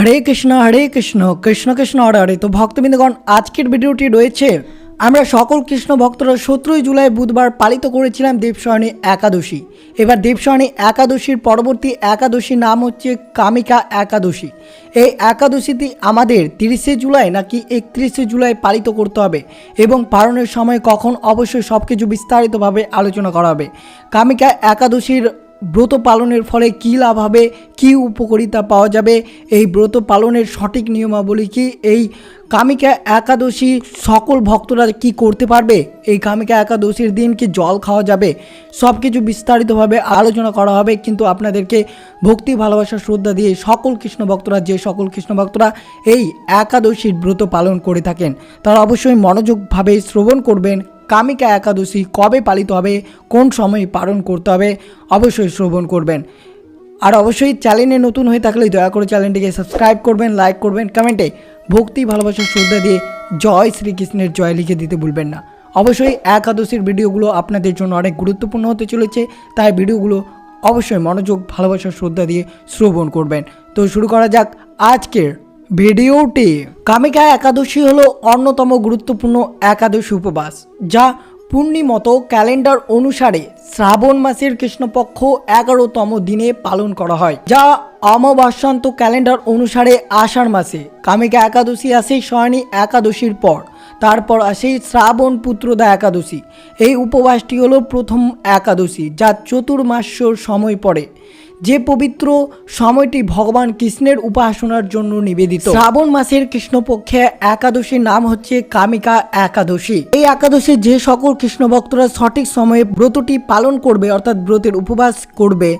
হরে কৃষ্ণ হরে কৃষ্ণ কৃষ্ণ কৃষ্ণ, হরে হরে। তো ভক্তবৃন্দগণ, আজকের ভিডিওটি রয়েছে, আমরা সকল কৃষ্ণ ভক্তরা সতেরোই জুলাই বুধবার পালিত করেছিলাম দেবশয়নী একাদশী। এবার দেবশয়নী একাদশীর পরবর্তী একাদশীর নাম হচ্ছে কামিকা একাদশী। এই একাদশীটি আমাদের তিরিশে জুলাই নাকি একত্রিশে জুলাই পালিত করতে হবে এবং পালনের সময় কখন অবশ্যই সব কিছু বিস্তারিতভাবে আলোচনা করা হবে। কামিকা একাদশীর ব্রত পালনের ফলে কী লাভ হবে? কী উপকারিতা পাওয়া যাবে? এই ব্রত পালনের সঠিক নিয়মাবলী কি? এই কামিকা একাদশী সকল ভক্তরা কি করতে পারবে? এই কামিকা একাদশীর দিন কি জল খাওয়া যাবে? সব কিছু বিস্তারিতভাবে আলোচনা করা হবে, কিন্তু আপনাদেরকে ভক্তি, ভালোবাসা, শ্রদ্ধা দিয়ে সকল কৃষ্ণ ভক্তরা, যে সকল কৃষ্ণ ভক্তরা এই একাদশীর ব্রত পালন করে থাকেন, তারা অবশ্যই মনোযোগভাবে শ্রবণ করবেন। কামিকা একাদশী কবে পালিত হবে, কোন সময় পালন করতে হবে, অবশ্যই শ্রবণ করবেন। আর অবশ্যই চ্যানেলে নতুন হয়ে থাকলে দয়া করে চ্যানেলটিকে সাবস্ক্রাইব করবেন, লাইক করবেন, কমেন্টে ভক্তি, ভালোবাসা, শ্রদ্ধা দিয়ে জয় শ্রীকৃষ্ণের জয় লিখে দিতে ভুলবেন না। অবশ্যই একাদশীর ভিডিওগুলো আপনাদের জন্য অনেক গুরুত্বপূর্ণ হতে চলেছে, তাই ভিডিওগুলো অবশ্যই মনোযোগ, ভালোবাসা, শ্রদ্ধা দিয়ে শ্রবণ করবেন। তো শুরু করা যাক আজকের ভিডিওটি কামিকা একাদশী হলো অন্যতম গুরুত্বপূর্ণ একাদশী উপবাস, যা পূর্ণিমত ক্যালেন্ডার অনুসারে শ্রাবণ মাসের কৃষ্ণপক্ষ এগারোতম দিনে পালন করা হয়, যা অমাবস্যান্ত ক্যালেন্ডার অনুসারে আষাঢ় মাসে। কামিকা একাদশী আসে শয়নী একাদশীর পর, তারপর আসে শ্রাবণ পুত্রদা একাদশী। এই উপবাসটি হলো প্রথম একাদশী, যা চতুর্মাস্যর সময় পড়ে। যে পবিত্র সময়টি ভগবান কৃষ্ণের উপাসনার জন্য নিবেদিত। শ্রাবণ মাসের কৃষ্ণপক্ষে একাদশীর নাম হচ্ছে কামিকা একাদশী। এই একাদশী যে সকল কৃষ্ণ ভক্তরা সঠিক সময়ে ব্রতটি পালন করবে, অর্থাৎ ব্রতের উপবাস করবে,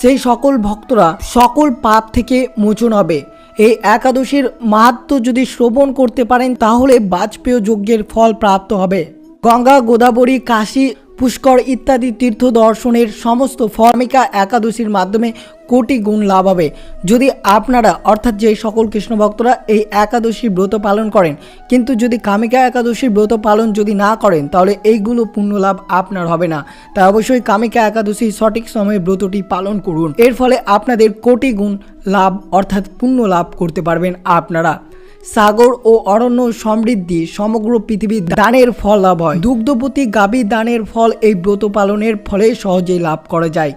সেই সকল ভক্তরা সকল পাপ থেকে মোচন হবে। এই একাদশীর মাহাত্ম যদি শ্রবণ করতে পারেন, তাহলে বাজপেয় যজ্ঞের ফল প্রাপ্ত হবে। গঙ্গা, গোদাবরী, কাশী পুষ্কর ইত্যাদি তীর্থ দর্শনের সমস্ত ফর্মিকা একাদশীর মাধ্যমে কোটি গুণ লাভ হবে। যদি আপনারা, অর্থাৎ যে সকল কৃষ্ণ ভক্তরা এই একাদশী ব্রত পালন করেন, কিন্তু যদি কামিকা একাদশী ব্রত পালন যদি না করেন, তাহলে এইগুলো পুণ্য লাভ আপনার হবে না। তাই অবশ্যই কামিকা একাদশী সঠিক সময়ে ব্রতটি পালন করুন। এর ফলে আপনাদের কোটি গুণ লাভ, অর্থাৎ পুণ্য লাভ করতে পারবেন আপনারা। সাগর ও অরণ্য সমৃদ্ধি, সমগ্র পৃথিবীর দানের ফল লাভ হয়। দুগ্ধপতি গাভী দানের ফল এই ব্রত পালনের ফলে সহজেই লাভ করা যায়।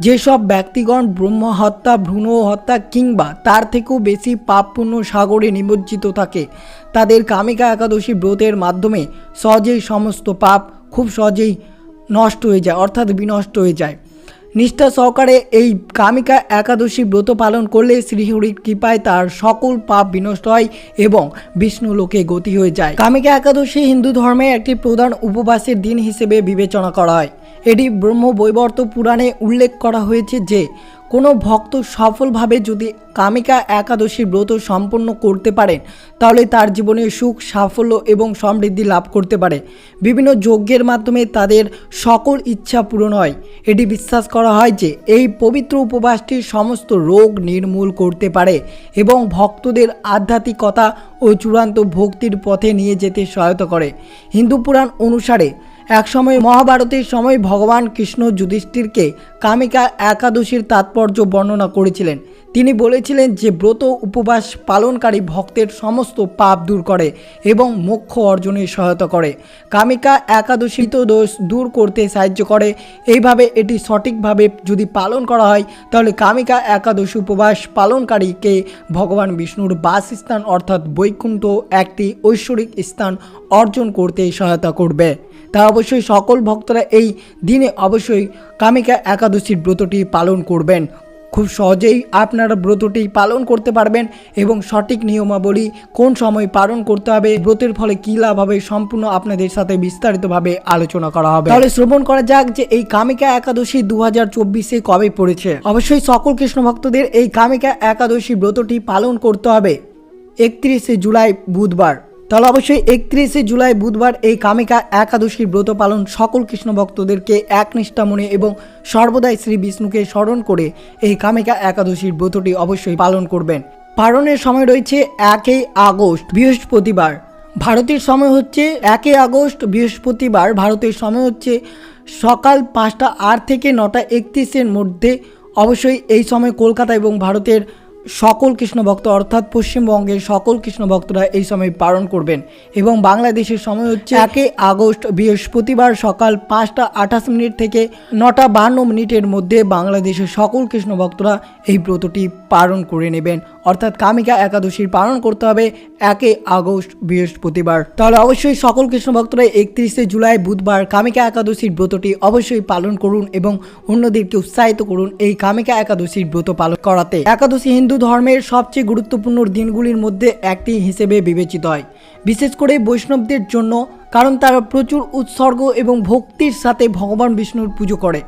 যেসব ব্যক্তিগণ ব্রহ্ম হত্যা ভ্রূণ হত্যা কিংবা তার থেকেও বেশি পাপ পুণ্য সাগরে নিমজ্জিত থাকে, তাদের কামিকা একাদশী ব্রতের মাধ্যমে সহজেই সমস্ত পাপ খুব সহজেই নষ্ট হয়ে যায়, অর্থাৎ বিনষ্ট হয়ে যায়। নিষ্ঠা সহকারে এই কামিকা একাদশী ব্রত পালন করলে শ্রীহরির কৃপায় তার সকল পাপ বিনষ্ট হয় এবং বিষ্ণু লোকে গতি হয়ে যায়। কামিকা একাদশী হিন্দু ধর্মে একটি প্রধান উপবাসের দিন হিসেবে বিবেচনা করা হয়। এটি ব্রহ্ম বৈবর্ত পুরাণে উল্লেখ করা হয়েছে যে কোনো ভক্ত সফলভাবে যদি কামিকা একাদশী ব্রত সম্পন্ন করতে পারেন, তাহলে তার জীবনে সুখ, সাফল্য এবং সমৃদ্ধি লাভ করতে পারে। বিভিন্ন যজ্ঞের মাধ্যমে তাদের সকল ইচ্ছা পূরণ হয়। এটি বিশ্বাস করা হয় যে এই পবিত্র উপবাসটি সমস্ত রোগ নির্মূল করতে পারে এবং ভক্তদের আধ্যাত্মিকতা ও চূড়ান্ত ভক্তির পথে নিয়ে যেতে সহায়তা করে। হিন্দু পুরাণ অনুসারে একসময় মহাভারতের সময় ভগবান কৃষ্ণ যুধিষ্ঠিরকে কামিকা একাদশীর তাৎপর্য বর্ণনা করেছিলেন। তিনি বলেছিলেন যে ব্রত উপবাস পালনকারী ভক্তের সমস্ত পাপ দূর করে এবং মোক্ষ অর্জনে সহায়তা করে। কামিকা একাদশী তো দোষ দূর করতে সাহায্য করে। এইভাবে এটি সঠিকভাবে যদি পালন করা হয়, তাহলে কামিকা একাদশী উপবাস পালনকারীকে ভগবান বিষ্ণুর বাসস্থান অর্থাৎ বৈকুণ্ঠ একটি ঐশ্বরিক স্থান অর্জন করতে সহায়তা করবে। তা অবশ্যই সকল ভক্তরা এই দিনে অবশ্যই কামিকা একাদশীর ব্রতটি পালন করবেন। খুব সহজেই আপনারা ব্রতটি পালন করতে পারবেন এবং সঠিক নিয়মাবলী কোন সময় পালন করতে হবে, ব্রতের ফলে কী লাভ হবে সম্পূর্ণ আপনাদের সাথে বিস্তারিতভাবে আলোচনা করা হবে। তাহলে শ্রবণ করা যাক যে এই কামিকা একাদশী দু হাজার চব্বিশে কবে পড়েছে। অবশ্যই সকল কৃষ্ণ ভক্তদের এই কামিকা একাদশী ব্রতটি পালন করতে হবে একত্রিশে জুলাই বুধবার। তাহলে অবশ্যই একত্রিশে জুলাই বুধবার এই কামিকা একাদশীর ব্রত পালন সকল কৃষ্ণ ভক্তদেরকে একনিষ্ঠা মনে এবং সর্বদাই শ্রী বিষ্ণুকে স্মরণ করে এই কামিকা একাদশীর ব্রতটি অবশ্যই পালন করবেন। পালনের সময় রয়েছে একই আগস্ট, বৃহস্পতিবার। ভারতের সময় হচ্ছে একই আগস্ট, বৃহস্পতিবার। ভারতের সময় হচ্ছে সকাল পাঁচটা আট থেকে নটা একত্রিশের মধ্যে। অবশ্যই এই সময় কলকাতা এবং ভারতের সকল কৃষ্ণ ভক্ত অর্থাৎ পশ্চিমবঙ্গের সকল কৃষ্ণ ভক্তরা এই সময় পালন করবেন এবং বাংলাদেশের সময় হচ্ছে একে আগস্ট, বৃহস্পতিবার সকাল পাঁচটা আঠাশ মিনিট থেকে নটা বান্ন মিনিটের মধ্যে বাংলাদেশের সকল কৃষ্ণ ভক্তরা এই ব্রতটি পালন করে নেবেন। অর্থাৎ কামিকা একাদশীর পালন করতে হবে একে আগস্ট বৃহস্পতিবার। তাহলে অবশ্যই সকল কৃষ্ণ ভক্তরা একত্রিশে জুলাই বুধবার কামিকা একাদশীর ব্রতটি অবশ্যই পালন করুন এবং অন্যদেরকে উৎসাহিত করুন এই কামিকা একাদশীর ব্রত পালন করাতে। একাদশী হিন্দু ধর্মের সবচেয়ে গুরুত্বপূর্ণ দিনগুলির মধ্যে একটি হিসেবে বিবেচিত হয়। বিশেষ করে বৈষ্ণবদের জন্য, কারণ তারা প্রচুর উৎসর্গ এবং ভক্তির সাথে ভগবান বিষ্ণুর পুজো করে।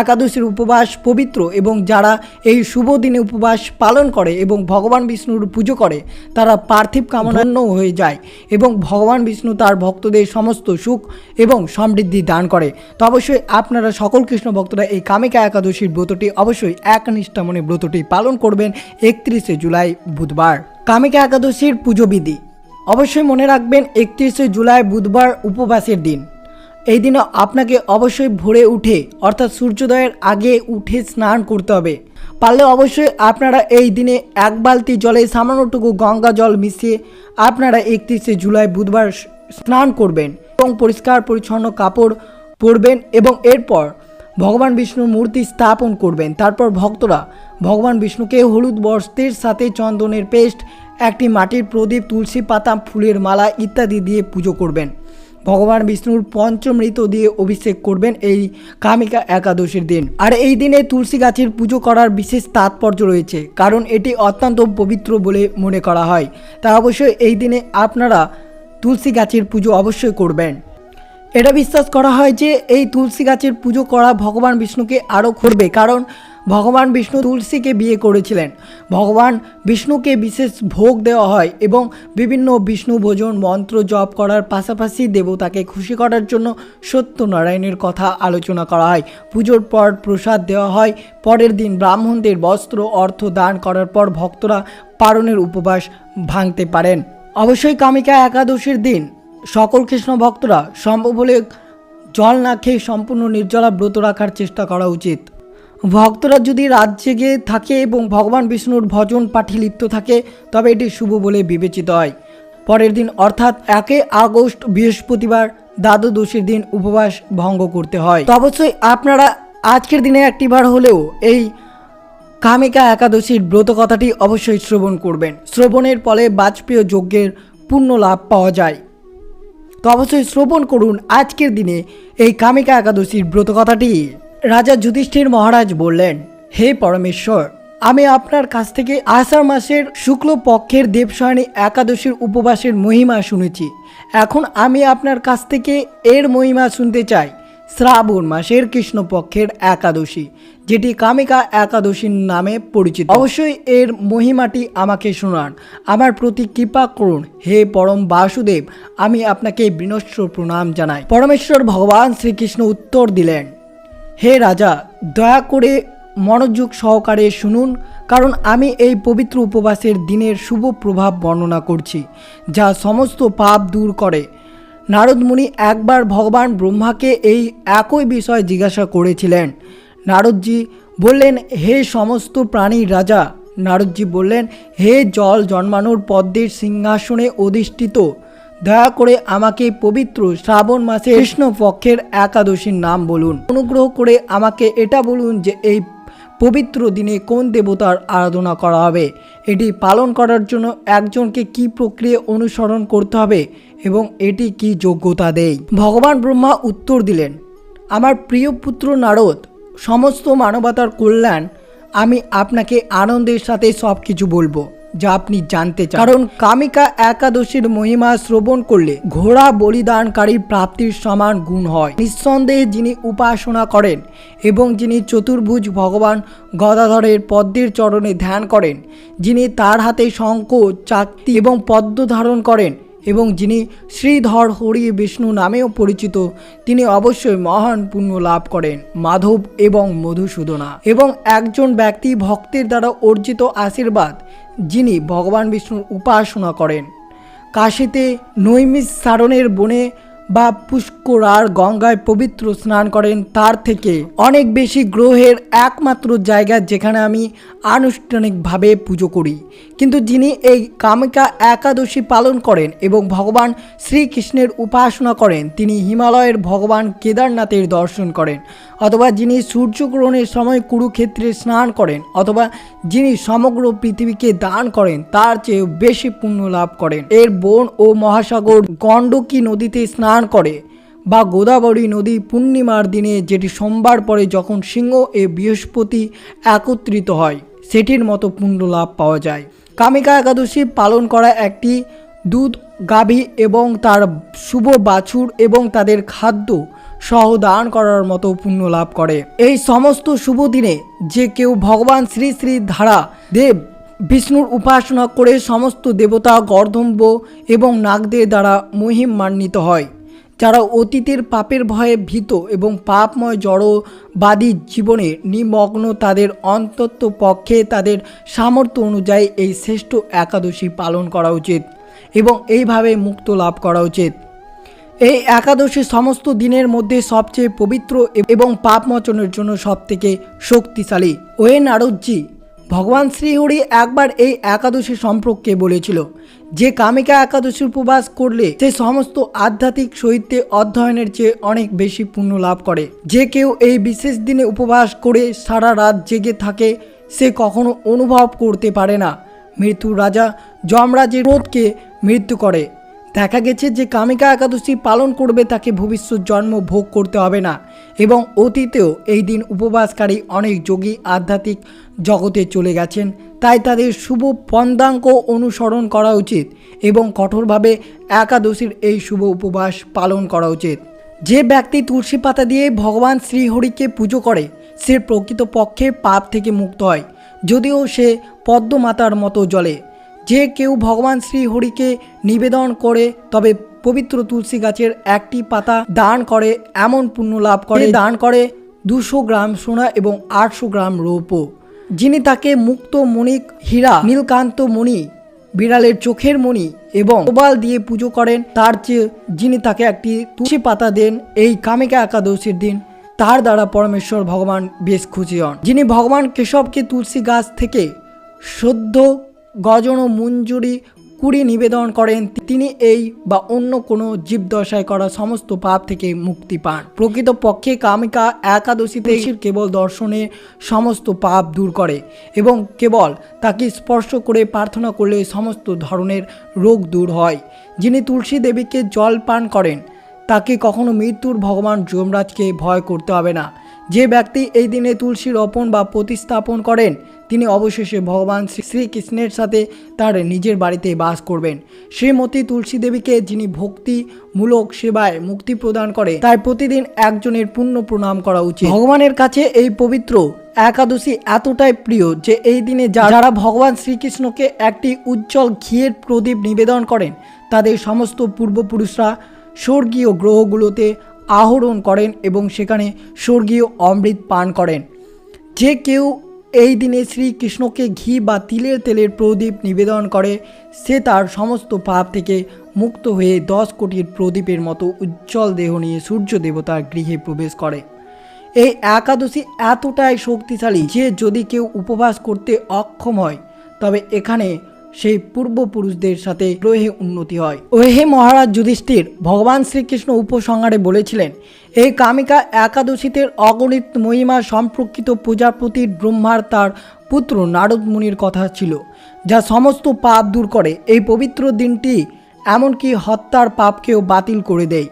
একাদশীর উপবাস পবিত্র এবং যারা এই শুভ দিনে উপবাস পালন করে এবং ভগবান বিষ্ণুর পুজো করে, তারা পার্থিব কামনান্য হয়ে যায় এবং ভগবান বিষ্ণু তার ভক্তদের সমস্ত সুখ এবং সমৃদ্ধি দান করে। তো অবশ্যই আপনারা সকল কৃষ্ণ ভক্তরা এই কামিকা একাদশীর ব্রতটি অবশ্যই একনিষ্ঠা মনে ব্রতটি পালন করবেন একত্রিশে জুলাই বুধবার। কামিকা একাদশীর পুজো বিধি। অবশ্যই মনে রাখবেন, একত্রিশে জুলাই বুধবার উপবাসের দিন। এই দিনে আপনাকে অবশ্যই ভোরে উঠে, অর্থাৎ সূর্যোদয়ের আগে উঠে স্নান করতে হবে। পারলে অবশ্যই আপনারা এই দিনে এক বালতি জলে সামান্যটুকু গঙ্গা জল মিশিয়ে আপনারা একত্রিশে জুলাই বুধবার স্নান করবেন এবং পরিষ্কার পরিচ্ছন্ন কাপড় পরবেন এবং এরপর ভগবান বিষ্ণুর মূর্তি স্থাপন করবেন। তারপর ভক্তরা ভগবান বিষ্ণুকে হলুদ বস্ত্রের সাথে চন্দনের পেস্ট একটি মাটির প্রদীপ, তুলসী পাতা, ফুলের মালা ইত্যাদি দিয়ে পুজো করবেন। ভগবান বিষ্ণুর পঞ্চমৃত দিয়ে অভিষেক করবেন এই কামিকা একাদশীর দিন। আর এই দিনে তুলসী গাছের পুজো করার বিশেষ তাৎপর্য রয়েছে, কারণ এটি অত্যন্ত পবিত্র বলে মনে করা হয়। তা অবশ্যই এই দিনে আপনারা তুলসী গাছের পুজো অবশ্যই করবেন। এটা বিশ্বাস করা হয় যে এই তুলসী গাছের পুজো করা ভগবান বিষ্ণুকে আরও করবে। কারণ ভগবান বিষ্ণু তুলসীকে বিয়ে করেছিলেন। ভগবান বিষ্ণুকে বিশেষ ভোগ দেওয়া হয় এবং বিভিন্ন বিষ্ণু ভোজন, মন্ত্র জপ করার পাশাপাশি দেবতাকে খুশি করার জন্য সত্যনারায়ণের কথা আলোচনা করা হয়। পুজোর পর প্রসাদ দেওয়া হয়। পরের দিন ব্রাহ্মণদের বস্ত্র, অর্থ দান করার পর ভক্তরা পারণের উপবাস ভাঙতে পারেন। অবশ্যই কামিকা একাদশীর দিন সকল কৃষ্ণ ভক্তরা সম্ভব হলে জল না খেয়ে সম্পূর্ণ নির্জলা ব্রত রাখার চেষ্টা করা উচিত। ভক্তরা যদি রাত জেগে থাকে এবং ভগবান বিষ্ণুর ভজন পাঠে লিপ্ত থাকে, তবে এটি শুভ বলে বিবেচিত হয়। পরের দিন অর্থাৎ একে আগস্ট বৃহস্পতিবার দ্বাদশীর দিন উপবাস ভঙ্গ করতে হয়। তো অবশ্যই আপনারা আজকের দিনে একটিবার হলেও এই কামিকা একাদশীর ব্রত কথাটি অবশ্যই শ্রবণ করবেন। শ্রবণের ফলে বাজপেয় যজ্ঞের পূর্ণ লাভ পাওয়া যায়। তো অবশ্যই শ্রবণ করুন আজকের দিনে এই কামিকা একাদশীর ব্রত কথাটি। রাজা যুধিষ্ঠির মহারাজ বললেন, হে পরমেশ্বর, আমি আপনার কাছ থেকে আষাঢ় মাসের শুক্ল পক্ষের একাদশীর উপবাসের মহিমা শুনেছি। এখন আমি আপনার কাছ থেকে এর মহিমা শুনতে চাই। শ্রাবণ মাসের কৃষ্ণপক্ষের একাদশী, যেটি কামিকা একাদশীর নামে পরিচিত। অবশ্যই এর মহিমাটি আমাকে শোনান। আমার প্রতি কৃপা করুন। হে পরম বাসুদেব, আমি আপনাকে বিনস্র প্রণাম জানাই। পরমেশ্বর ভগবান শ্রীকৃষ্ণ উত্তর দিলেন, হে রাজা, দয়া করে মনোযোগ সহকারে শুনুন, কারণ আমি এই পবিত্র উপবাসের দিনের শুভ প্রভাব বর্ণনা করছি, যা সমস্ত পাপ দূর করে। নারদমুনি একবার ভগবান ব্রহ্মাকে এই একই বিষয় জিজ্ঞাসা করেছিলেন। নারদজি বললেন, হে সমস্ত প্রাণীর রাজা, নারদজি বললেন, হে জল জন্মানোর পদ্মের সিংহাসনে অধিষ্ঠিত, দয়া করে আমাকে পবিত্র শ্রাবণ মাসে কৃষ্ণ পক্ষের একাদশীর নাম বলুন। অনুগ্রহ করে আমাকে এটা বলুন যে এই পবিত্র দিনে কোন দেবতার আরাধনা করা হবে? এটি পালন করার জন্য একজনকে কি প্রক্রিয়া অনুসরণ করতে হবে এবং এটি কি যোগ্যতা দেয়? ভগবান ব্রহ্মা উত্তর দিলেন, আমার প্রিয় পুত্র নারদ, সমস্ত মানবতার কল্যাণ, আমি আপনাকে আনন্দের সাথে সব কিছু বলব। যা আপনি জানতে চান। কারণ কামিকা একাদশীর মহিমা শ্রবণ করলে ঘোড়া বলিদানকারীর প্রাপ্তির সমান গুণ হয়। নিঃসন্দেহে যিনি উপাসনা করেন এবং যিনি চতুর্ভুজ ভগবান গদাধরের পদ্মের চরণে ধ্যান করেন, যিনি তার হাতে শঙ্খ, চাকতি এবং পদ্ম ধারণ করেন এবং যিনি শ্রীধর হরি বিষ্ণু নামেও পরিচিত, তিনি অবশ্যই মহান পুণ্য লাভ করেন, মাধব এবং মধুসূদনা। এবং একজন ব্যক্তি ভক্তের দ্বারা অর্জিত আশীর্বাদ, যিনি ভগবান বিষ্ণুর উপাসনা করেন। কাশিতে নৈমিষ সারণের বনে বা পুষ্করার গঙ্গায় পবিত্র স্নান করেন, তার থেকে অনেক বেশি গ্রহের একমাত্র জায়গা যেখানে আমি আনুষ্ঠানিকভাবে পুজো করি। কিন্তু যিনি এই কামিকা একাদশী পালন করেন এবং ভগবান শ্রীকৃষ্ণের উপাসনা করেন, তিনি হিমালয়ের ভগবান কেদারনাথের দর্শন করেন, অথবা যিনি সূর্যগ্রহণের সময় কুরুক্ষেত্রে স্নান করেন, অথবা যিনি সমগ্র পৃথিবীকে দান করেন, তার চেয়েও বেশি পুণ্য লাভ করেন। এর বন ও মহাসাগর গণ্ডকী নদীতে স্নান করে বা গোদাবরী নদী পূর্ণিমার দিনে, যেটি সোমবার পরে যখন সিংহ এ বৃহস্পতি একত্রিত হয়, সেটির মতো পুণ্য লাভ পাওয়া যায়। কামিকা একাদশী পালন করা একটি দুধ গাভী এবং তার শুভ বাছুর এবং তাদের খাদ্য সহ দান করার মতো পুণ্য লাভ করে। এই সমস্ত শুভ দিনে যে কেউ ভগবান শ্রী শ্রী ধারা দেব বিষ্ণুর উপাসনা করে সমস্ত দেবতা গর্ধম্ব এবং নাগদের দ্বারা মহিম মহিমান্বিত হয়। যারা অতীতের পাপের ভয়ে ভীত এবং পাপময় জড়বাদী জীবনে নিমগ্ন তাদের অন্তত পক্ষে তাদের সামর্থ্য অনুযায়ী এই শ্রেষ্ঠ একাদশী পালন করা উচিত এবং এইভাবে মুক্ত লাভ করা উচিত। এই একাদশী সমস্ত দিনের মধ্যে সবচেয়ে পবিত্র এবং পাপমোচনের জন্য সবথেকে শক্তিশালী। ওয়ে নারদজি ভগবান শ্রীহরি একবার এই একাদশী সম্পর্কে বলেছিল। যে কামিকা একাদশী উপবাস করলে সে সমস্ত আধ্যাত্মিক সাহিত্যে অধ্যয়নের চেয়ে অনেক বেশি পুণ্য লাভ করে। যে কেউ এই বিশেষ দিনে উপবাস করে সারা রাত জেগে থাকে, সে কখনো অনুভব করতে পারে না। মৃত্যুর রাজা যমরাজের ক্রোধকে মৃত্যু করে। দেখা গেছে যে কামিকা একাদশী পালন করবে তাকে ভবিষ্যৎ জন্ম ভোগ করতে হবে না। এবং অতীতেও এই দিন উপবাসকারী অনেক যোগী আধ্যাত্মিক জগতে চলে গেছেন। তাই তাদের শুভ পন্দাঙ্ক অনুসরণ করা উচিত এবং কঠোরভাবে একাদশীর এই শুভ উপবাস পালন করা উচিত। যে ব্যক্তি তুলসী পাতা দিয়ে ভগবান শ্রীহরিকে পুজো করে, সে প্রকৃতপক্ষে পাপ থেকে মুক্ত হয়, যদিও সে পদ্মমাতার মতো জলে যে কেউ ভগবান শ্রী হরিকে নিবেদন করে, তবে পবিত্র তুলসী গাছের একটি পাতা দান করে, এমন পুণ্য লাভ করে। দান করে দুশো গ্রাম সোনা এবং আটশো গ্রাম রৌপ্য। যিনি তাকে মুক্ত মণিক হীরা, নীলকান্ত মণি, বিড়ালের চোখের মণি এবং প্রবাল দিয়ে পুজো করেন, তার চেয়ে যিনি তাকে একটি তুলসী পাতা দেন এই কামিকা একাদশীর দিন, তার দ্বারা পরমেশ্বর ভগবান বেশ খুশি হন। যিনি ভগবান কেশবকে তুলসী গাছ থেকে সদ্য গজন ও মঞ্জুরি কুড়ি নিবেদন করেন, তিনি এই বা অন্য কোনো জীবদশায় করা সমস্ত পাপ থেকে মুক্তি পান। প্রকৃতপক্ষে কামিকা একাদশীতে কেবল দর্শনে সমস্ত পাপ দূর করে এবং কেবল তাকে স্পর্শ করে প্রার্থনা করলে সমস্ত ধরনের রোগ দূর হয়। যিনি তুলসী দেবীকে জল পান করেন, তাকে কখনো মৃত্যুর ভগবান যমরাজকে ভয় করতে হবে না। যে ব্যক্তি এই দিনে তুলসী রোপণ বা প্রতিস্থাপন করেন তিনি অবশেষে ভগবান শ্রী শ্রীকৃষ্ণের সাথে তার নিজের বাড়িতে বাস করবেন। শ্রীমতী তুলসী দেবীকে যিনি ভক্তিমূলক সেবায় মুক্তি প্রদান করে, তাই প্রতিদিন একজনের পূর্ণ প্রণাম করা উচিত। ভগবানের কাছে এই পবিত্র একাদশী এতটাই প্রিয় যে এই দিনে যারা ভগবান শ্রীকৃষ্ণকে একটি উজ্জ্বল ঘিয়ের প্রদীপ নিবেদন করেন, তাদের সমস্ত পূর্বপুরুষরা স্বর্গীয় গ্রহগুলোতে আহরণ করেন এবং সেখানে স্বর্গীয় অমৃত পান করেন। যে কেউ এই দিনে শ্রীকৃষ্ণকে ঘি বা তিলের তেলের প্রদীপ নিবেদন করে। সে তার সমস্ত পাপ থেকে মুক্ত হয়ে দশ কোটির প্রদীপের মতো উজ্জ্বল দেহ নিয়ে সূর্য দেবতার গৃহে প্রবেশ করে। এই একাদশী এতটাই শক্তিশালী যে যদি কেউ উপবাস করতে অক্ষম হয়, তবে এখানে সেই পূর্বপুরুষদের সাথে গ্রহে উন্নতি হয়। ওহে মহারাজ যুধিষ্ঠির, ভগবান শ্রীকৃষ্ণ উপসংহারে বলেছিলেন এই কামিকা, একাদশীতে অগণিত মহিমা সম্পর্কিত পূজাপতির ব্রহ্মার তার পুত্র নারদ মুনির কথা ছিল, যা সমস্ত পাপ দূর করে। এই পবিত্র দিনটি এমনকি হত্যার পাপকেও বাতিল করে দেয়।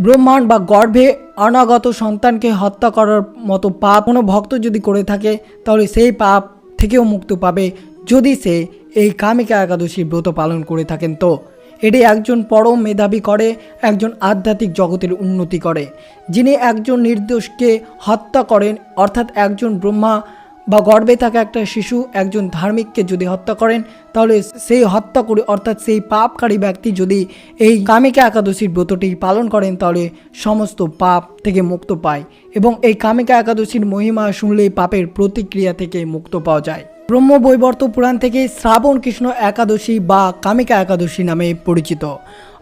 ব্রহ্মাণ্ড বা গর্ভে অনাগত সন্তানকে হত্যা করার মতো পাপ কোনো ভক্ত যদি করে থাকে, তাহলে সেই পাপ থেকেও মুক্ত পাবে। যদি সে এই কামিকা একাদশী ব্রত পালন করে থাকেন তো। এটি একজন পরম মেধাবী করে, একজন আধ্যাত্মিক জগতের উন্নতি করে, যিনি একজন নির্দোষকে হত্যা করেন, অর্থাৎ একজন ব্রহ্মা বা গর্বে থাকা একটা শিশু একজন ধার্মিককে যদি হত্যা করেন, তাহলে সেই হত্যা করে, অর্থাৎ সেই পাপকারী ব্যক্তি যদি এই কামিকা একাদশীর ব্রতটি পালন করেন, তাহলে সমস্ত পাপ থেকে মুক্ত পায় এবং এই কামিকা একাদশীর মহিমা শুনলেই পাপের প্রতিক্রিয়া থেকে মুক্ত পাওয়া যায়। ব্রহ্ম বৈবর্ত পুরাণ থেকে শ্রাবণ কৃষ্ণ একাদশী বা কামিকা একাদশী নামে পরিচিত।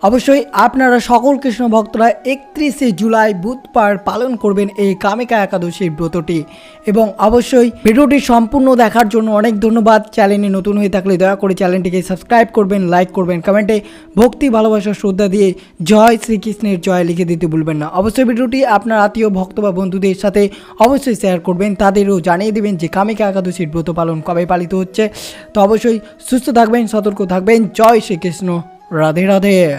অবশ্যই আপনারা সকল কৃষ্ণ ভক্তরা একত্রিশে জুলাই বুধবার পালন করবেন এই কামিকা একাদশীর ব্রতটি। এবং অবশ্যই ভিডিওটি সম্পূর্ণ দেখার জন্য অনেক ধন্যবাদ। চ্যানেলে নতুন হয়ে থাকলে দয়া করে চ্যানেলটিকে সাবস্ক্রাইব করবেন, লাইক করবেন, কমেন্টে ভক্তি, ভালোবাসা, শ্রদ্ধা দিয়ে জয় শ্রীকৃষ্ণের জয় লিখে দিতে ভুলবেন না। অবশ্যই ভিডিওটি আপনার আত্মীয়, ভক্ত বা বন্ধুদের সাথে অবশ্যই শেয়ার করবেন। তাদেরও জানিয়ে দেবেন যে কামিকা একাদশীর ব্রত পালন কবে পালিত হচ্ছে। তো অবশ্যই সুস্থ থাকবেন, সতর্ক থাকবেন। জয় শ্রীকৃষ্ণ। রাধে রাধে।